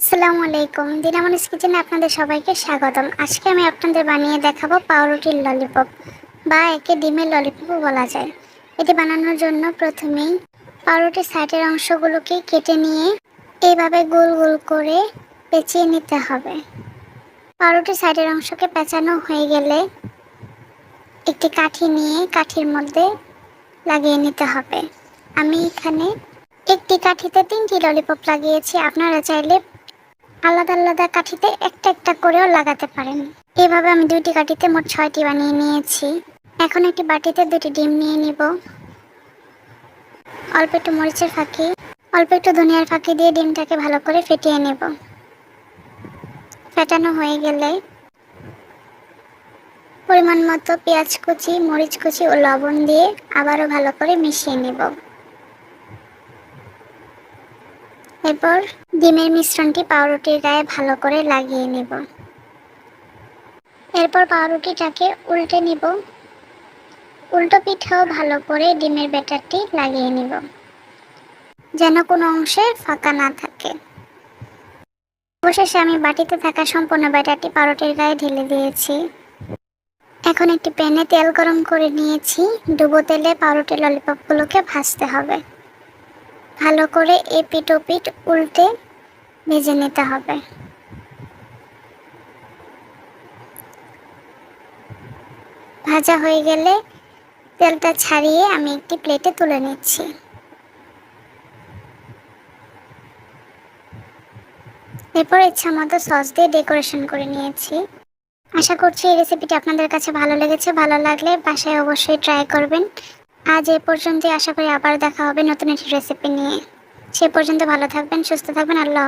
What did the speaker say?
আসসালামু আলাইকুম। দিনামনিস কিচেনে আপনাদের সবাইকে স্বাগতম। আজকে আমি আপনাদের বানিয়ে দেখাবো পাউরুটির ললিপপ, বা একে ডিমের ললিপপও বলা যায়। এটি বানানোর জন্য প্রথমেই পাউরুটির সাইডের অংশগুলোকে কেটে নিয়ে এইভাবে গোল গোল করে পেঁচিয়ে নিতে হবে। পাউরুটির সাইডের অংশকে পেঁচানো হয়ে গেলে একটি কাঠি নিয়ে কাঠির মধ্যে লাগিয়ে নিতে হবে। আমি এখানে একটি কাঠিতে তিনটি ললিপপ লাগিয়েছি। আপনারা চাইলে আলাদা আলাদা কাঠিতে একটা একটা করেও লাগাতে পারেন। এভাবে আমি দুইটি কাঠিতে মোট ছয়টি বানিয়ে নিয়েছি। এখন একটি বাটিতে দুটি ডিম নিয়ে নিব। অল্প একটু মরিচের ফাঁকি, অল্প একটু ধনিয়ার ফাঁকি দিয়ে ডিমটাকে ভালো করে ফেটিয়ে নেব। ফেটানো হয়ে গেলে পরিমাণ মতো পেঁয়াজ কুচি, মরিচ কুচি ও লবণ দিয়ে আবারও ভালো করে মিশিয়ে নেব। এরপর ডিমের মিশ্রণটি পাউরুটির গায়ে ভালো করে লাগিয়ে নেব। এরপর পাউরুটিটাকে উল্টে নিব। উল্টো পিঠাও ভালো করে ডিমের ব্যাটারটি লাগিয়ে নিব, যেন কোনো অংশে ফাঁকা না থাকে। অবশেষে আমি বাটিতে থাকা সম্পূর্ণ ব্যাটারটি পাউরুটির গায়ে ঢেলে দিয়েছি। এখন একটি প্যানে তেল গরম করে নিয়েছি। ডুবো তেলে পাউরুটি ললিপপগুলোকে ভাজতে হবে। ভালো করে এপিট ওপিট উল্টে ভেজে নিতে হবে। ভাজা হয়ে গেলে তেলটা ছাড়িয়ে আমি একটি প্লেটে তুলে নিচ্ছি। এরপর ইচ্ছা মতো সস দিয়ে ডেকোরেশন করে নিয়েছি। আশা করছি এই রেসিপিটি আপনাদের কাছে ভালো লেগেছে। ভালো লাগলে বাসায় অবশ্যই ট্রাই করবেন। আজ এ পর্যন্তই। আশা করি আবার দেখা হবে নতুন একটি রেসিপি নিয়ে। সে পর্যন্ত ভালো থাকবেন, সুস্থ থাকবেন। আল্লাহ।